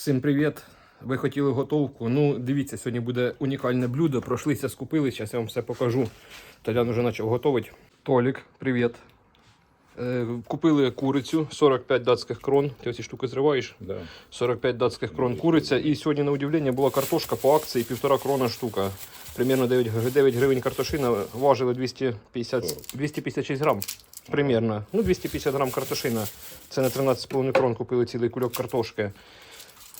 Всім привіт! Ви хотіли готовку. Ну, дивіться, сьогодні буде унікальне блюдо. Пройшлися, скупили. Зараз я вам все покажу. Толян вже почав готувати. Толік, привіт. Е, купили курицю 45 датських крон. Ти оці штуки зриваєш? Да. 45 датських крон куриця. І сьогодні, на удивлення, була картошка по акції півтора крона штука. Примерно 9, 9 гривень картошина важили 250, 256 грам. Примерно. Ну, 250 грам картошина. Це на 13,5 крон купили цілий кульок картошки.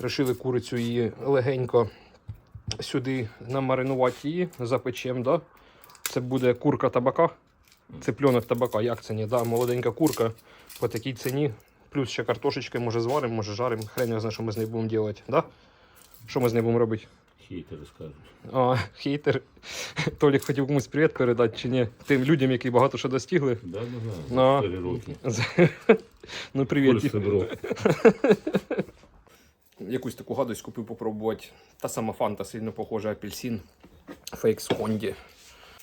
Решили курицю її легенько сюди намаринувати її, запечем. Да? Це буде курка табака. Цыпленок табака, як це ні? Да, молоденька курка по такій ціні. Плюс ще картошечки, може зваримо, може жаримо. Хрен не знає, що ми з нею будемо робити. Да? Що ми з нею будемо робити? Хейтери скажуть. А, хейтер. Толік хотів комусь привіт передати чи ні? Тим людям, які багато що достигли. Да, да, да. На. Ну, привіт. Якусь таку гадость купив попробувати. Та сама фанта сильно похожа апельсин. Фейк з Хонді.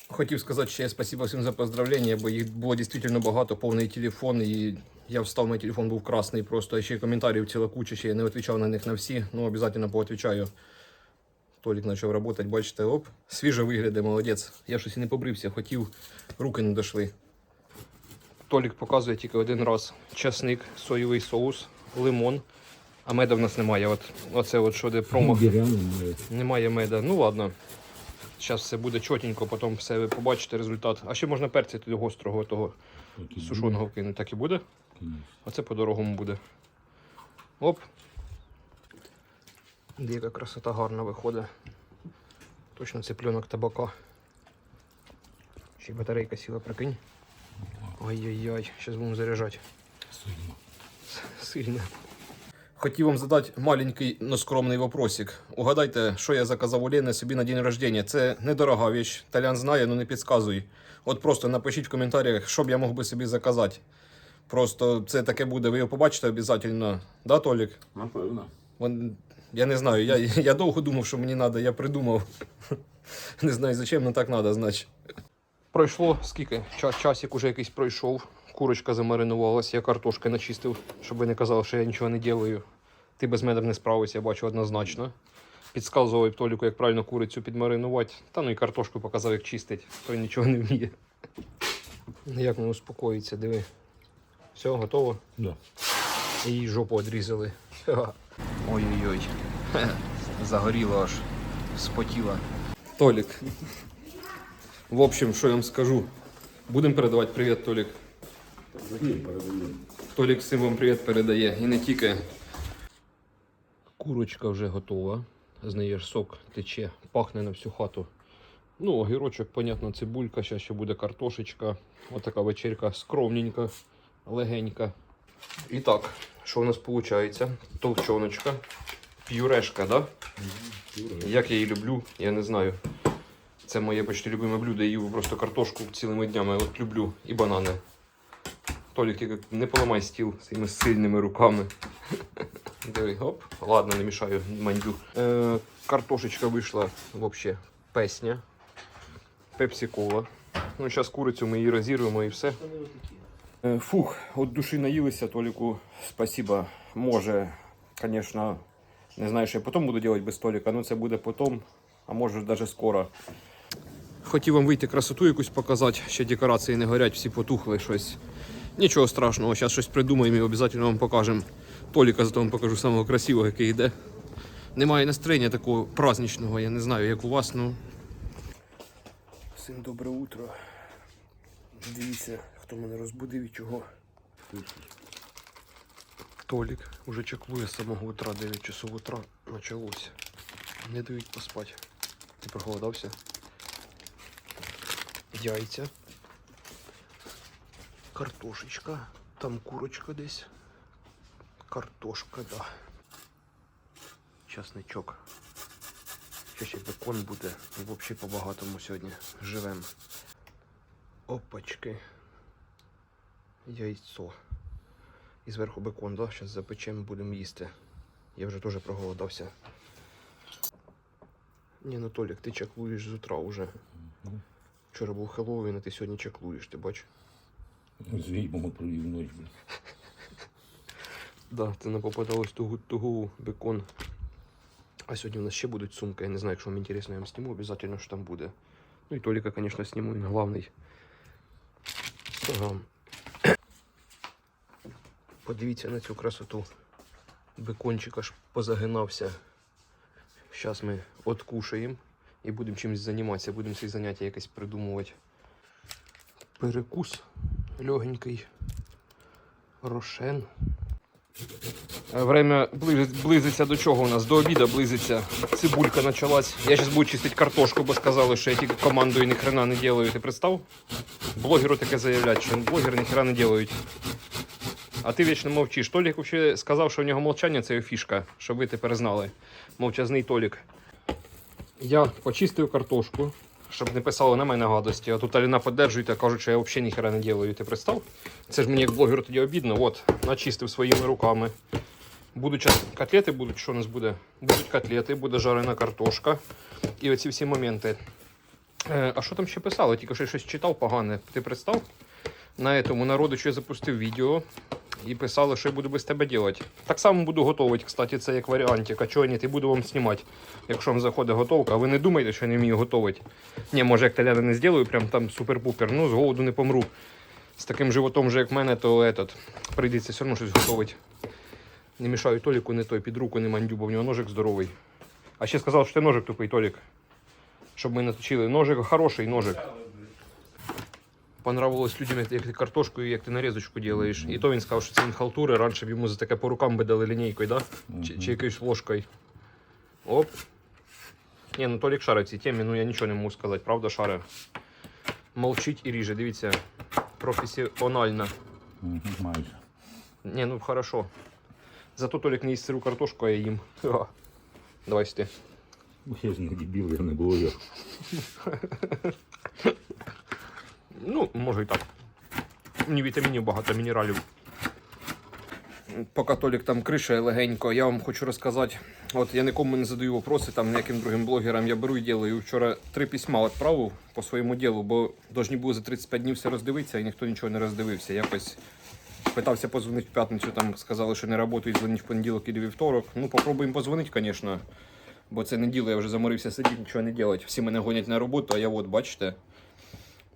Хотів сказати ще спасибо всім за поздравлення, бо їх було дійсно багато, повний телефон, і я встав, мій телефон був красний, просто ще коментарів ціла куча, ще я не відповідав на них на всі, ну обов'язково поотвічаю. Толік почав працювати, бачите, оп, свіже виглядає, молодець. Я щось і не побрився, хотів, руки не дійшли. Толік показує тільки один раз часник, соєвий соус, лимон. А меда в нас немає. От, оце от що де промах. Немає меда. Ну ладно. Зараз все буде чотенько, потім все ви побачите результат. А ще можна перця туди гострого того Так і вкинути. Так і буде. Оце по-дорогому буде. Оп. Яка красота гарна виходить. Точно це пленок табака. Ще батарейка сіла, прикинь. Ой-ой-ой, зараз будемо заряджати. Сильно. Сильно. Хотів вам задати маленький, но скромний вопросик. Угадайте, що я заказав у Лени собі на день рождения. Це недорога віч. Талян знає, але не підказуй. От просто напишіть в коментарях, що б я мог би собі заказати. Просто це таке буде, ви його побачите обов'язково. Да, Толік? Напевно. Вон, я не знаю, я, я довго думав, що мені треба, я придумав. Не знаю, зачем, але так треба, значить. Пройшло скільки? Час, часик уже якийсь пройшов. Курочка замаринувалась, я картошки начистив, щоб ви не казали, що я нічого не роблю. Ти без мене не справився, я бачу однозначно. Підсказував Толіку, як правильно курицю підмаринувати. Та ну і картошку показав, як чистить. Той нічого не вміє. Як не успокоїться, диви. Все, готово. Да. І їй жопу відрізали. Ой-ой-ой. Загоріло аж. Спотіло. Толік. В общем, що я вам скажу. Будемо передавати привіт, Толік. Закинь передаємо. Толік всім вам привіт передає. І не тільки. Курочка вже готова. З неї ж сок тече, пахне на всю хату. Ну, огірочок, понятно, цибулька, ще ще буде картошечка. Отака вечерка скромненька, легенька. І так, що у нас виходить? Толчоночка, п'юрешка, да? Як я її люблю, я не знаю. Це моє почти любиме блюдо. Я їв просто картошку цілими днями. От люблю. І банани. Толік, тільки не поламай стіл своїми сильними руками. Диви, оп. Ладно, не мішаю, мандю. Е, картошечка вийшла взагалі песня. Пепсі-кола. Ну, зараз курицю ми її розірвемо і все. Е, Фух, от душі наїлися, Толіку спасіба. Може, звісно, не знаю, що я потім буду робити без Толіка, ну це буде потім, а може навіть скоро. Хотів вам вийти красоту якусь показати, ще декорації не горять, всі потухли щось. Нічого страшного, зараз щось придумаємо і обов'язково вам покажемо. Толіка зато вам покажу самого красивого, який йде. Немає настроєння такого праздничного, я не знаю, як у вас, ну. Всім добре утро. Дивіться, хто мене розбудив і чого. Толік уже чеклує з самого утра, 9 часов утра почалося. Не дають поспати. Ти проголодався? Яйця. Картошечка. Там курочка десь. Картошка, да. Часничок. Ще ще бекон буде. Взагалі по-багатому сьогодні живем. Опачки. Яйцо. І зверху бекон, да? Зараз запечемо, будемо їсти. Я вже теж проголодався. Ні, ну Толік, ти чаклуєш з утра. Мгм. Вчора був Хеллоуін, а ти сьогодні чаклуєш, ти бачиш? Звій мого провів ночь. Да, це не попадалось тугу, тугу бекон А сьогодні у нас ще будуть сумки. Я не знаю, якщо вам інтересно, я вам зніму, обов'язково, що там буде. Ну і Толіка, звісно, зніму, він головний. Ага. Подивіться на цю красоту. Бекончик аж позагинався. Зараз ми откушаємо і будемо чимось займатися. Будемо ці заняття якось придумувати. Перекус легенький. Рошен. Е, Время близиться до чого у нас? До обіду близиться. Цибулька почалась. Я зараз буду чистити картошку, бо сказали, що я тільки командою ні хрена не делаю. Ти представ? Блогеру таке заявлять, що блогери ні хрена не делають. А ти вічно мовчиш. Толік взагалі сказав, що у нього мовчання це його фішка, щоб ви тепер знали. Мовчазний Толік. Я почистив картошку, щоб не писали на мене гадості. А тут Аліна подержують, кажуть, що я взагалі ніхера не делаю. Ти представ? Це ж мені як блогеру тоді обідно. От, начистив своїми руками. Будуть час- котлети, будуть, що у нас буде? Будуть котлети, буде жарена картошка. І оці всі моменти. Е, а що там ще писали? Тільки що я щось читав погане. Ти представ? На цьому народу, що я запустив відео і писали, що я буду без тебе робити. Так само буду готувати, кстати, це як варіантик. А чого ні, ти буду вам знімати, якщо вам заходить готовка. А ви не думайте, що я не вмію готувати. Ні, може, як Толяна не зроблю, прям там супер-пупер. Ну, з голоду не помру. З таким животом, же, як в мене, то этот, прийдеться все одно щось готувати. Не мішаю Толіку, не той під руку, не мандю, бо в нього ножик здоровий. А ще сказав, що ти ножик тупий, Толік. Щоб ми наточили. Ножик хороший ножик. Понравилось людям, як, ти картошку і як ти нарізочку робиш. І то він сказав, що це він халтури. Раніше б йому за таке по рукам би дали лінійкою, да? Чи, чи якоюсь ложкою. Оп. Ні, ну Толік шарить в цій темі, ну я нічого не можу сказати, правда, шаре. Молчить і ріже, дивіться. Професіонально. Майже. Не, ну хорошо. Зато Толік не їсть сиру картошку, а я їм. Ха. Давай сюди. Ну, Я ж не дебіл, я не блогер. Ну, може і так. Мені вітамінів багато, мінералів. Поки Толік там кришає легенько, я вам хочу розказати. От я нікому не задаю вопроси, там ніяким другим блогерам. Я беру і ділаю. Вчора три письма відправив по своєму ділу, бо повинні були за 35 днів все роздивитися, і ніхто нічого не роздивився. Якось питався позвонити в п'ятницю, там сказали, що не працюють, дзвонить в понеділок і вівторок. Ну, попробуємо позвонити, звісно. Бо це неділя, я вже заморився сидіти, нічого не робити. Всі мене гонять на роботу, а я от, бачите.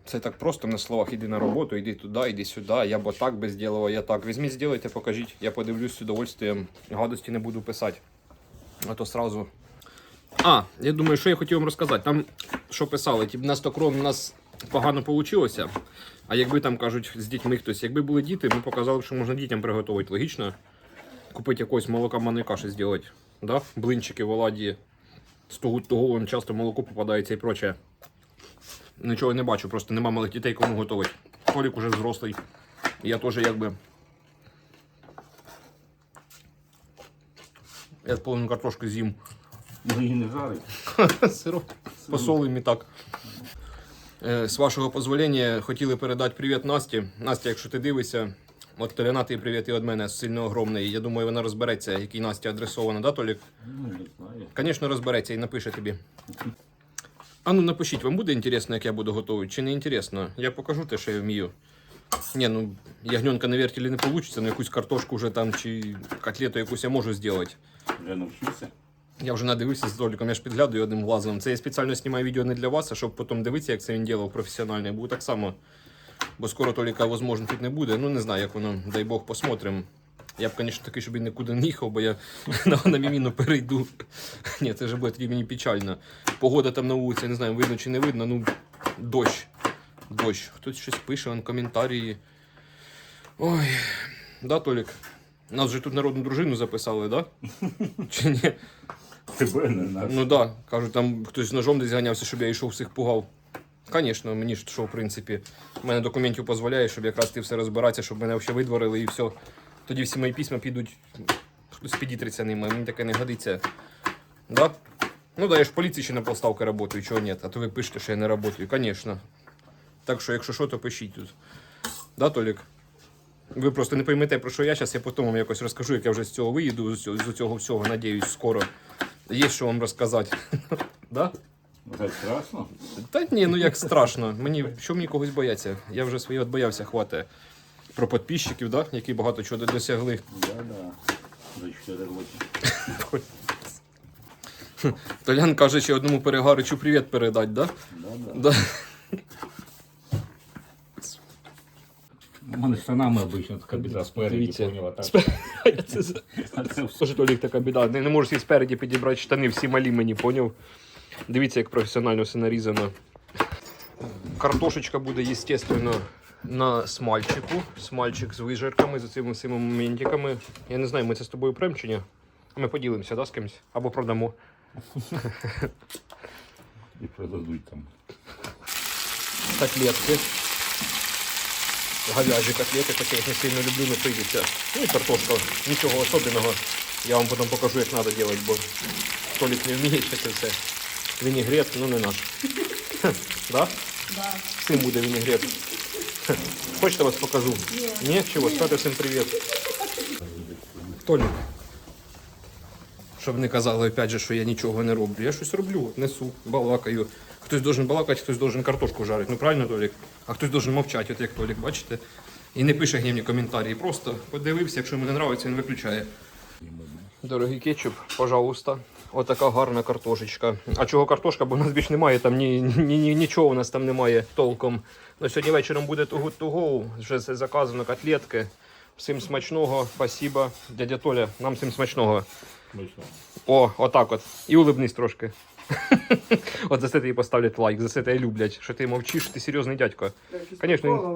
Це так просто на словах іди на роботу, іди туди, іди сюди. Я б так би зробила, я так. Візьміть, зробите, покажіть. Я подивлюсь з удовольствием. Гадості не буду писати. А то сразу. А, я думаю, що я хотів вам розказати. Там що писали, тип на 100 крон у нас погано вийшло. А якби там кажуть з дітьми хтось, якби були діти, ми показали, що можна дітям приготувати. Логічно. Купити якогось молока манної каші зробити. Да? Блинчики в оладі. З того, того часто молоко попадається і прочее. Нічого не бачу, просто нема малих дітей, кому готувати. Толік уже взрослий. Я теж якби. Я половину картошки з'їм. Ну, її не жарить. Сироп. Посолим і так. Е, З вашого дозволення хотіли передати привіт Насті. Настя, якщо ти дивишся, от передати привіт і від мене сильно огромний. Я думаю, вона розбереться, який Насті адресовано, да, Толік? Ну. Звісно, розбереться і напише тобі. А ну напишіть, вам буде інтересно, як я буду готувати, чи не інтересно? Я покажу те, що я вмію. Ні, ну ягненка на вертілі не вийде, але якусь картошку вже там чи котлету якусь я можу зробити. Вже навчився. Я вже надивився з Толіком, я ж підглядаю одним глазом. Це я спеціально знімаю відео не для вас, а щоб потім дивитися, як це він робив професіонально. Я буду так само. Бо скоро Толіка, можливо, тут не буде. Ну не знаю, як воно, дай Бог, посмотрим. Я б, звісно, такий, щоб він нікуди не їхав, бо я на, на міміну перейду. Ні, це вже буде тоді мені печально. Погода там на вулиці, не знаю, видно чи не видно. Ну, дощ. Дощ. Хтось щось пише, он коментарі. Ой. Да, Толік? Нас же тут народну дружину записали, да? Чи ні? Тебе не нас. Ну так, да. кажуть, там хтось з ножом десь ганявся, щоб я йшов всіх пугав. Звісно, мені ж що, в принципі, в мене документів дозволяє, щоб якраз ти все розбиратися, щоб мене взагалі видворили і все. Тоді всі мої письма підуть, хтось підітриться ними, мені таке не годиться. Да? Ну да, я ж в поліції ще на полставки працюю, чого ні. А то ви пишете, що я не працюю. Звісно. Так що, якщо що, то пишіть тут. Да, Толік? Ви просто не поймете, про що я зараз, я потім вам якось розкажу, як я вже з цього виїду, з цього, з цього всього, надіюсь, скоро. Є що вам розказати. да? Це страшно? Та ні, ну як страшно. Мені що мені когось бояться? Я вже своє боявся, хватає. Про підписчиків, да? які багато чого досягли. Да, да. За 4. Толян каже, ще одному перегаричу привіт передать, да? Да, да. Да. У мене штанами обично така біда спереді. Тоже Толік така біда. Не, не можеш і спереді підібрати штани, всі малі мені, поняв? Дивіться, як професіонально все нарізано. Картошечка буде, естественно, на смальчику. Смальчик з вижарками, з цими всіми моментиками. Я не знаю, ми це з тобою прем чи ні? Ми поділимося, да, з кимось? Або продамо. І продадуть там. Котлетки. Говяжі котлети, таке я не сильно люблю, але прийдеться. Ну і картошка. Нічого особливого. Я вам потім покажу, як треба робити, бо Толік не вміє ще це все. Вінігрет, ну не наш. Да? Да. Всім буде вінігрет. Хочете вас покажу? Ні. Чого? Скажете всім привіт. Толік. Щоб не казали, опять же, що я нічого не роблю. Я щось роблю, несу, балакаю. Хтось должен балакати, хтось должен картошку жарити. Ну правильно, Толік? А хтось должен мовчати, от як Толік, бачите? І не пише гнівні коментарі. Просто подивився, якщо йому не подобається, він виключає. Дорогий кетчуп, пожалуйста. Отака гарна картошечка. А чого картошка? Бо в нас більш немає там ні, ні, ні, нічого у нас там немає толком. Ну, сьогодні вечором буде to good to go. Вже все заказано, котлетки. Всім смачного, спасибо. Дядя Толя, нам всім смачного. Смачно. О, отак от. І улибнись трошки. От за це тобі поставлять лайк, за це тебе люблять, що ти мовчиш, ти серйозний дядько. Конечно,